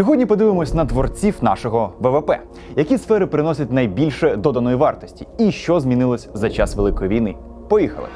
Сьогодні подивимось на творців нашого ВВП, які сфери приносять найбільше доданої вартості, і що змінилось за час Великої війни. Поїхали!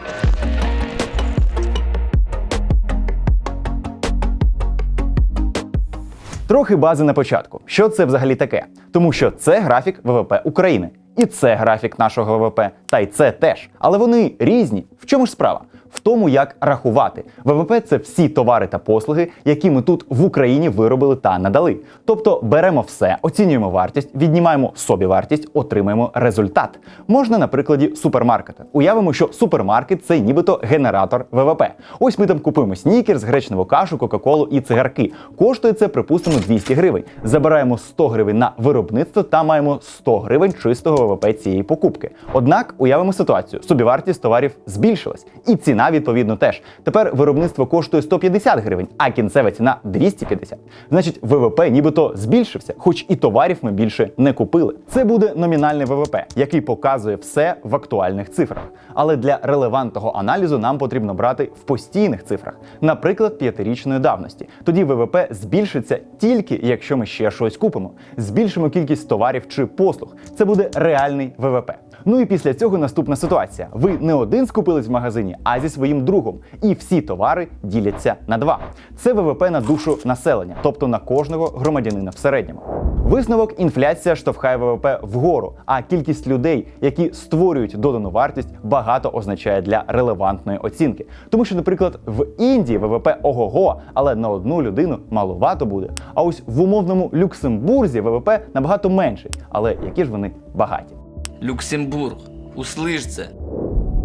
Трохи бази на початку. Що це взагалі таке? Тому що це графік ВВП України. І це графік нашого ВВП, та й це теж. Але вони різні. В чому ж справа? В тому, як рахувати. ВВП це всі товари та послуги, які ми тут в Україні виробили та надали. Тобто беремо все, оцінюємо вартість, віднімаємо собі вартість, отримаємо результат. Можна на прикладі супермаркета. Уявимо, що супермаркет це нібито генератор ВВП. Ось ми там купуємо снікерс, гречневу кашу, кока-колу і цигарки. Коштує це, припустимо, 200 гривень. Забираємо 100 гривень на виробництво та маємо 100 гривень чистого ВВП цієї покупки. Однак уявимо ситуацію: собівартість товарів збільшилась, і ціна відповідно теж. Тепер виробництво коштує 150 гривень, а кінцева ціна 250. Значить, ВВП нібито збільшився, хоч і товарів ми більше не купили. Це буде номінальний ВВП, який показує все в актуальних цифрах. Але для релевантного аналізу нам потрібно брати в постійних цифрах, наприклад, п'ятирічної давності. Тоді ВВП збільшиться тільки якщо ми ще щось купимо. Збільшимо кількість товарів чи послуг. Це буде реальний ВВП. Ну і після цього наступна ситуація. Ви не один скупились в магазині, а зі своїм другом. І всі товари діляться на два. Це ВВП на душу населення, тобто на кожного громадянина в середньому. Висновок інфляція штовхає ВВП вгору, а кількість людей, які створюють додану вартість, багато означає для релевантної оцінки. Тому що, наприклад, в Індії ВВП ого-го, але на одну людину маловато буде. А ось в умовному Люксембурзі ВВП набагато менший, але які ж вони багаті. Люксембург. Услиш це.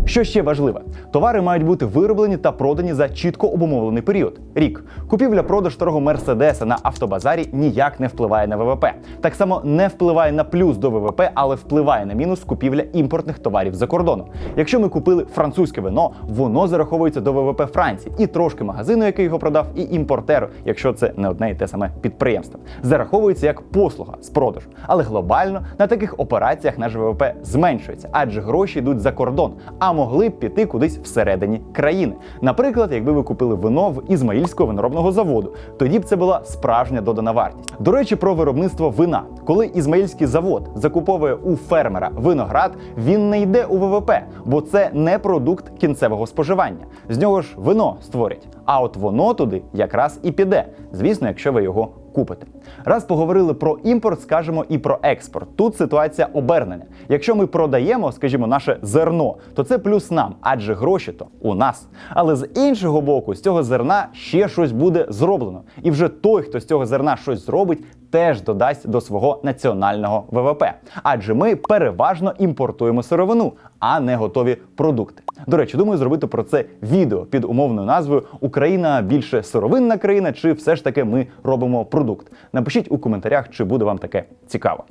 Що ще важливе, товари мають бути вироблені та продані за чітко обумовлений період. Рік купівля-продаж старого мерседеса на автобазарі ніяк не впливає на ВВП. Так само не впливає на плюс до ВВП, але впливає на мінус купівля імпортних товарів за кордону. Якщо ми купили французьке вино, воно зараховується до ВВП Франції, і трошки магазину, який його продав, і імпортеру, якщо це не одне і те саме підприємство, зараховується як послуга з продажу. Але глобально на таких операціях наш ВВП зменшується, адже гроші йдуть за кордон. А могли б піти кудись всередині країни. Наприклад, якби ви купили вино в Ізмаїльського виноробного заводу, тоді б це була справжня додана вартість. До речі, про виробництво вина. Коли Ізмаїльський завод закуповує у фермера виноград, він не йде у ВВП, бо це не продукт кінцевого споживання. З нього ж вино створять. А от воно туди якраз і піде. Звісно, якщо ви його купите. Раз поговорили про імпорт, скажемо і про експорт. Тут ситуація обернення. Якщо ми продаємо, скажімо, наше зерно, то це плюс нам, адже гроші то у нас. Але з іншого боку, з цього зерна ще щось буде зроблено. І вже той, хто з цього зерна щось зробить, теж додасть до свого національного ВВП. Адже ми переважно імпортуємо сировину, а не готові продукти. До речі, думаю зробити про це відео під умовною назвою Україна більше сировинна країна, чи все ж таки ми робимо продукт. Напишіть у коментарях, чи буде вам таке цікаво.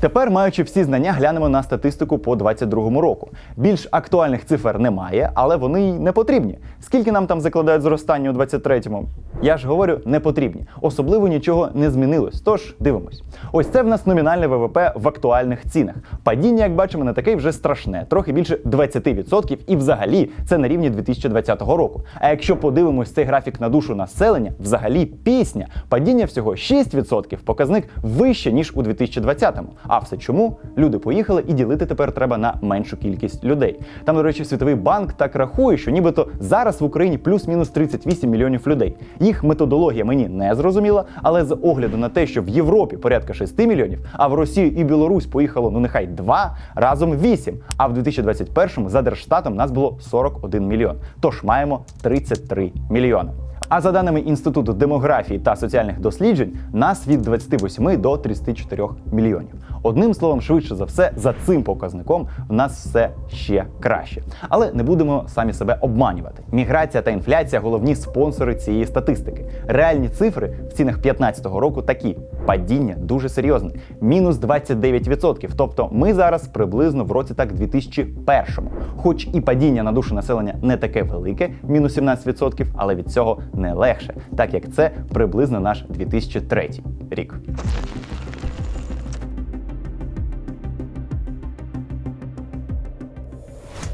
Тепер, маючи всі знання, глянемо на статистику по 2022 року. Більш актуальних цифр немає, але вони й не потрібні. Скільки нам там закладають зростання у 23-му? Я ж говорю, не потрібні. Особливо нічого не змінилось. Тож дивимось. Ось це в нас номінальне ВВП в актуальних цінах. Падіння, як бачимо, не таке вже страшне, трохи більше 20%, і взагалі це на рівні 2020 року. А якщо подивимось цей графік на душу населення, взагалі пісня, падіння всього 6%, показник вище ніж у 2020-му. А все чому? Люди поїхали і ділити тепер треба на меншу кількість людей. Там, до речі, Світовий банк так рахує, що нібито зараз в Україні плюс-мінус 38 мільйонів людей. Їх методологія мені не зрозуміла, але з огляду на те, що в Європі порядка 6 мільйонів, а в Росію і Білорусь поїхало ну нехай 2, разом 8. А в 2021-му за Держстатом нас було 41 мільйон. Тож маємо 33 мільйони. А за даними Інституту демографії та соціальних досліджень, нас від 28 до 34 мільйонів. Одним словом, швидше за все, за цим показником в нас все ще краще. Але не будемо самі себе обманювати. Міграція та інфляція головні спонсори цієї статистики. Реальні цифри в цінах 2015 року такі: падіння дуже серйозне, мінус 29%. Тобто ми зараз приблизно в році так 2001-му. Хоч і падіння на душу населення не таке велике, мінус 17%, але від цього не легше, так як це приблизно наш 2003 рік.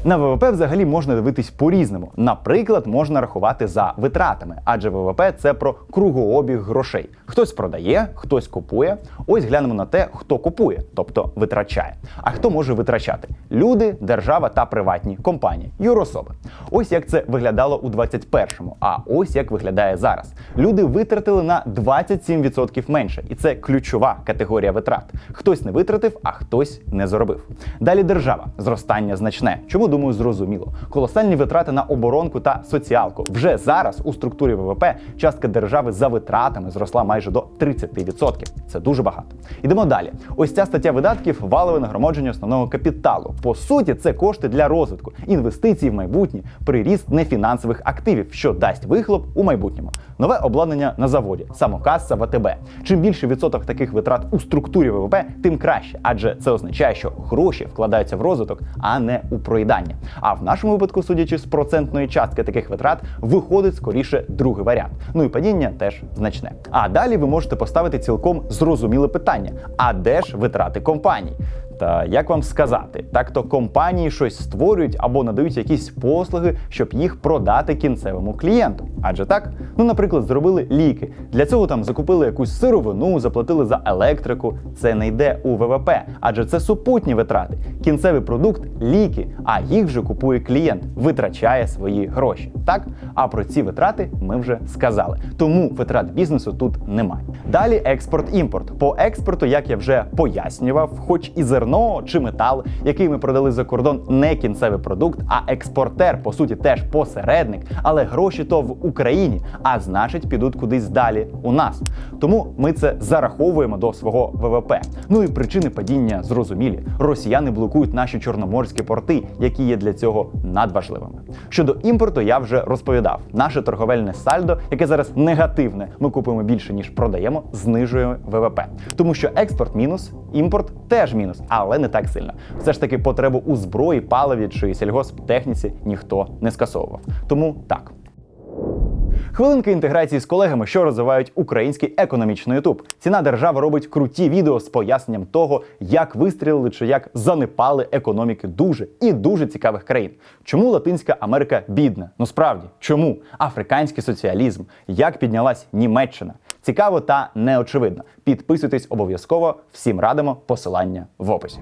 На ВВП взагалі можна дивитись по-різному. Наприклад, можна рахувати за витратами, адже ВВП це про кругообіг грошей. Хтось продає, хтось купує. Ось глянемо на те, хто купує, тобто витрачає. А хто може витрачати? Люди, держава та приватні компанії, юрособи. Ось як це виглядало у 21-му, а ось як виглядає зараз. Люди витратили на 27% менше, і це ключова категорія витрат. Хтось не витратив, а хтось не заробив. Далі держава зростання значне. Чому думаю, зрозуміло. Колосальні витрати на оборонку та соціалку. Вже зараз у структурі ВВП частка держави за витратами зросла майже до 30%. Це дуже багато. Ідемо далі. Ось ця стаття видатків валове нагромадження основного капіталу. По суті, це кошти для розвитку, інвестиції в майбутнє, приріст нефінансових активів, що дасть вихлоп у майбутньому. Нове обладнання на заводі, самокаса в АТБ. Чим більше відсоток таких витрат у структурі ВВП, тим краще, адже це означає, що гроші вкладаються в розвиток, а не у проїдання. А в нашому випадку, судячи з процентної частки таких витрат, виходить скоріше другий варіант. Ну і падіння теж значне. А далі ви можете поставити цілком зрозуміле питання: а де ж витрати компаній? Та як вам сказати, так то компанії щось створюють або надають якісь послуги, щоб їх продати кінцевому клієнту. Адже так, ну, наприклад, зробили ліки. Для цього там закупили якусь сировину, заплатили за електрику. Це не йде у ВВП, адже це супутні витрати. Кінцевий продукт ліки, а їх вже купує клієнт, витрачає свої гроші. Так, а про ці витрати ми вже сказали. Тому витрат бізнесу тут немає. Далі експорт-імпорт. По експорту, як я вже пояснював, хоч і зерно чи метал, який ми продали за кордон, не кінцевий продукт, а експортер, по суті, теж посередник, але гроші то в Україні, а значить, підуть кудись далі у нас. Тому ми це зараховуємо до свого ВВП. Ну і причини падіння зрозумілі. Росіяни блокують наші чорноморські порти, які є для цього надважливими. Щодо імпорту, я вже розповідав. Наше торговельне сальдо, яке зараз негативне, ми купуємо більше ніж продаємо, знижує ВВП. Тому що експорт мінус, імпорт теж мінус, але не так сильно. Все ж таки потребу у зброї, паливі чи сільгосптехніці ніхто не скасовував. Тому так. Хвилинки інтеграції з колегами, що розвивають український економічний ютуб. Ціна держава робить круті відео з поясненням того, як вистрілили чи як занепали економіки дуже і дуже цікавих країн. Чому Латинська Америка бідна? Ну справді, чому африканський соціалізм? Як піднялась Німеччина? Цікаво та неочевидно. Підписуйтесь обов'язково. Всім радимо посилання в описі.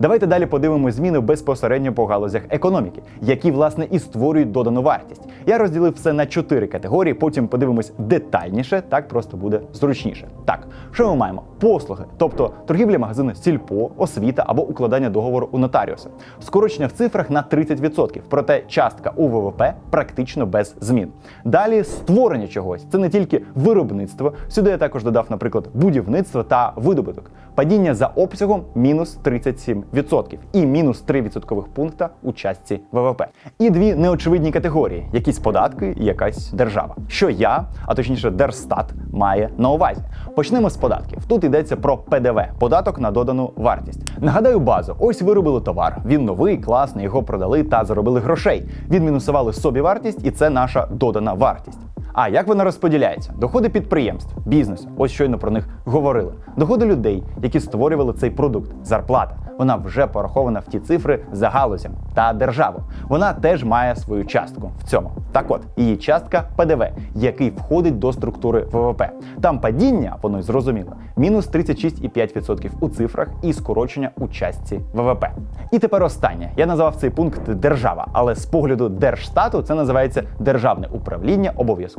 Давайте далі подивимось зміни безпосередньо по галузях економіки, які власне і створюють додану вартість. Я розділив все на чотири категорії. Потім подивимось детальніше, так просто буде зручніше. Так, що ми маємо? Послуги, тобто торгівля магазини сільпо, освіта або укладання договору у нотаріуса. Скорочення в цифрах на 30%, проте частка у ВВП практично без змін. Далі створення чогось. Це не тільки виробництво. Сюди я також додав, наприклад, будівництво та видобуток. Падіння за обсягом мінус 37% і мінус 3 відсоткових пункта у частці ВВП. І дві неочевидні категорії: якісь податки і якась держава. Що я, а точніше, Держстат, має на увазі. Почнемо з податків. Тут йдеться про ПДВ податок на додану вартість. Нагадаю базу: ось виробили товар. Він новий, класний, його продали та заробили грошей. Відмінусували собі вартість, і це наша додана вартість. А як вона розподіляється? Доходи підприємств, бізнесу, ось щойно про них говорили. Доходи людей, які створювали цей продукт, зарплата. Вона вже порахована в ті цифри за галузям та державу. Вона теж має свою частку в цьому. Так от, її частка ПДВ, який входить до структури ВВП. Там падіння, воно й зрозуміло, мінус 36,5% у цифрах і скорочення у частці ВВП. І тепер останнє. Я назвав цей пункт держава, але з погляду Держстату це називається державне управління,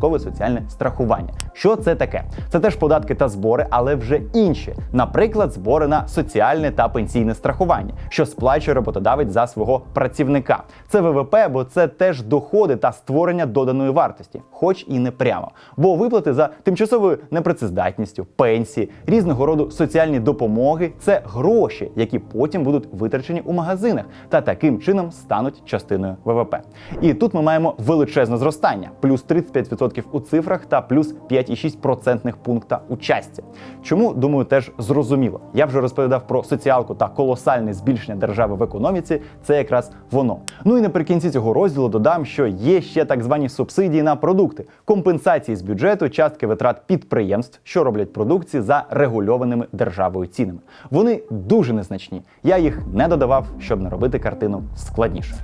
обов'язкове соціальне страхування. Що це таке? Це теж податки та збори, але вже інші. Наприклад, збори на соціальне та пенсійне страхування, що сплачує роботодавець за свого працівника. Це ВВП, бо це теж доходи та створення доданої вартості, хоч і не прямо. Бо виплати за тимчасовою непрацездатністю, пенсії, різного роду соціальні допомоги це гроші, які потім будуть витрачені у магазинах та таким чином стануть частиною ВВП. І тут ми маємо величезне зростання, плюс 35% 10% у цифрах та плюс 5,6 процентних пункта у часті. Чому думаю, теж зрозуміло. Я вже розповідав про соціалку та колосальне збільшення держави в економіці. Це якраз воно. Ну і наприкінці цього розділу додам, що є ще так звані субсидії на продукти, компенсації з бюджету, частки витрат підприємств, що роблять продукції за регульованими державою цінами. Вони дуже незначні. Я їх не додавав, щоб не робити картину складніше.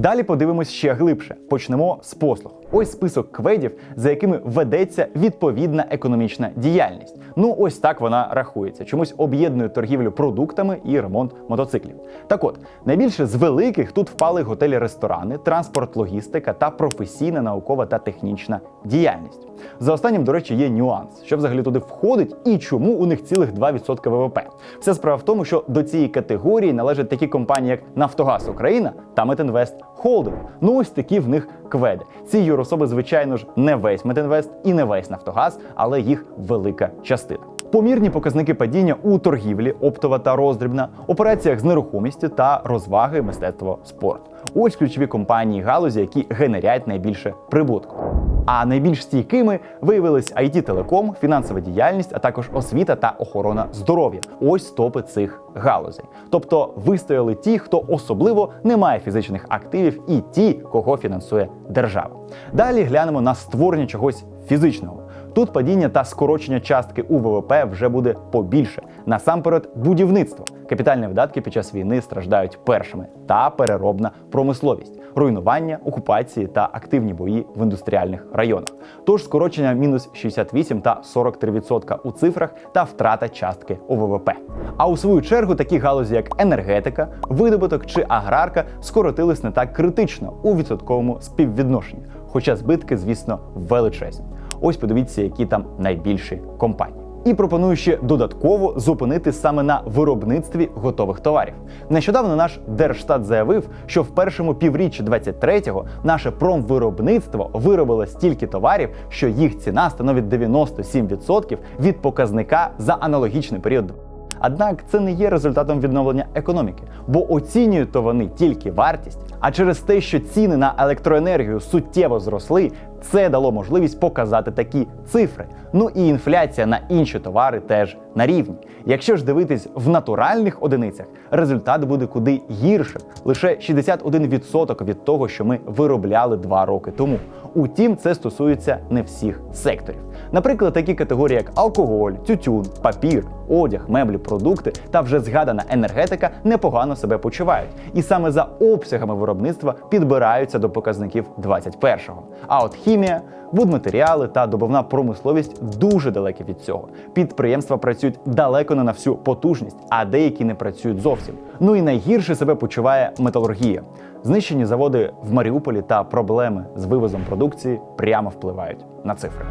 Далі подивимось ще глибше. Почнемо з послуг. Ось список кведів, за якими ведеться відповідна економічна діяльність. Ну ось так вона рахується. Чомусь об'єднує торгівлю продуктами і ремонт мотоциклів. Так от, найбільше з великих тут впали готелі-ресторани, транспорт, логістика та професійна наукова та технічна діяльність. За останнім, до речі, є нюанс, що взагалі туди входить і чому у них цілих 2% ВВП. Вся справа в тому, що до цієї категорії належать такі компанії, як Нафтогаз Україна та Метинвест Холдинг. Ну ось такі в них кведи. Ці юрособи, звичайно ж, не весь Метинвест і не весь Нафтогаз, але їх велика частина. Помірні показники падіння у торгівлі, оптова та роздрібна, операціях з нерухомістю та розваги, мистецтво, спорт. Ось ключові компанії галузі, які генерять найбільше прибутку. А найбільш стійкими виявились it телеком, фінансова діяльність, а також освіта та охорона здоров'я. Ось топи цих галузей. Тобто вистояли ті, хто особливо не має фізичних активів, і ті, кого фінансує держава. Далі глянемо на створення чогось фізичного. Тут падіння та скорочення частки у ВВП вже буде побільше. Насамперед, будівництво. Капітальні видатки під час війни страждають першими та переробна промисловість, руйнування, окупації та активні бої в індустріальних районах. Тож скорочення мінус 68 та 43% у цифрах та втрата частки у ВВП. А у свою чергу такі галузі, як енергетика, видобуток чи аграрка, скоротились не так критично у відсотковому співвідношенні. Хоча збитки, звісно, величезні. Ось подивіться, які там найбільші компанії. І пропоную ще додатково зупинити саме на виробництві готових товарів. Нещодавно наш Держстат заявив, що в першому півріччі 23-го наше промвиробництво виробило стільки товарів, що їх ціна становить 97% від показника за аналогічний період. Однак це не є результатом відновлення економіки, бо оцінюють то вони тільки вартість. А через те, що ціни на електроенергію суттєво зросли, це дало можливість показати такі цифри. Ну і інфляція на інші товари теж на рівні. Якщо ж дивитись в натуральних одиницях, результат буде куди гіршим лише 61% від того, що ми виробляли два роки тому. Утім, це стосується не всіх секторів. Наприклад, такі категорії, як алкоголь, тютюн, папір, одяг, меблі, продукти та вже згадана енергетика непогано себе почувають. І саме за обсягами виробництва підбираються до показників 21-го. А от хімія, будматеріали та добувна промисловість дуже далекі від цього. Підприємства працюють далеко не на всю потужність, а деякі не працюють зовсім. Ну і найгірше себе почуває металургія. Знищені заводи в Маріуполі та проблеми з вивозом продукції прямо впливають на цифри.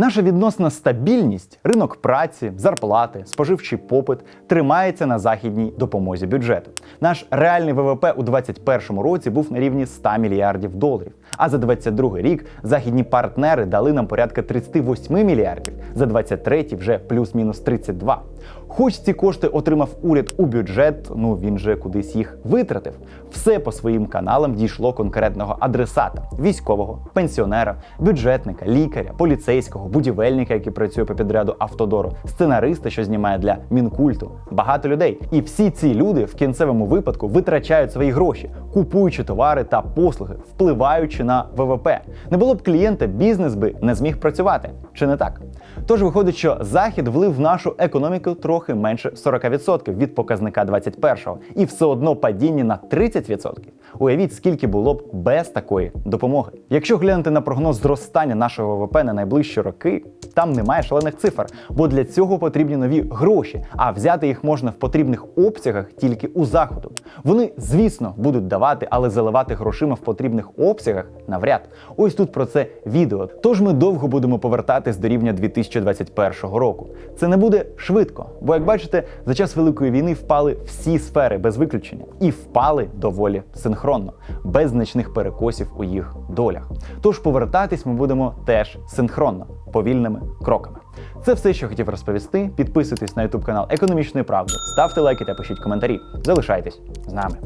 Наша відносна стабільність, ринок праці, зарплати, споживчий попит тримається на західній допомозі бюджету. Наш реальний ВВП у 2021 році був на рівні 100 мільярдів доларів. А за 2022 рік західні партнери дали нам порядка 38 мільярдів, за 2023 вже плюс-мінус 32. Хоч ці кошти отримав уряд у бюджет, ну він же кудись їх витратив. Все по своїм каналам дійшло конкретного адресата: військового, пенсіонера, бюджетника, лікаря, поліцейського, будівельника, який працює по підряду автодору, сценариста, що знімає для мінкульту. Багато людей. І всі ці люди в кінцевому випадку витрачають свої гроші, купуючи товари та послуги, впливаючи на ВВП. Не було б клієнта, бізнес би не зміг працювати. Чи не так? Тож виходить, що захід влив в нашу економіку трохи менше 40% від показника 21-го, і все одно падіння на 30%. Уявіть, скільки було б без такої допомоги. Якщо глянути на прогноз зростання нашого ВВП на найближчі роки, там немає шалених цифр, бо для цього потрібні нові гроші, а взяти їх можна в потрібних обсягах тільки у заходу. Вони, звісно, будуть давати. але заливати грошима в потрібних обсягах навряд. Ось тут про це відео. Тож ми довго будемо повертатись до рівня 2021 року. Це не буде швидко, бо як бачите, за час великої війни впали всі сфери без виключення і впали доволі синхронно, без значних перекосів у їх долях. Тож повертатись ми будемо теж синхронно, повільними кроками. Це все, що хотів розповісти. Підписуйтесь на YouTube канал Економічної правди, ставте лайки та пишіть коментарі. Залишайтесь з нами.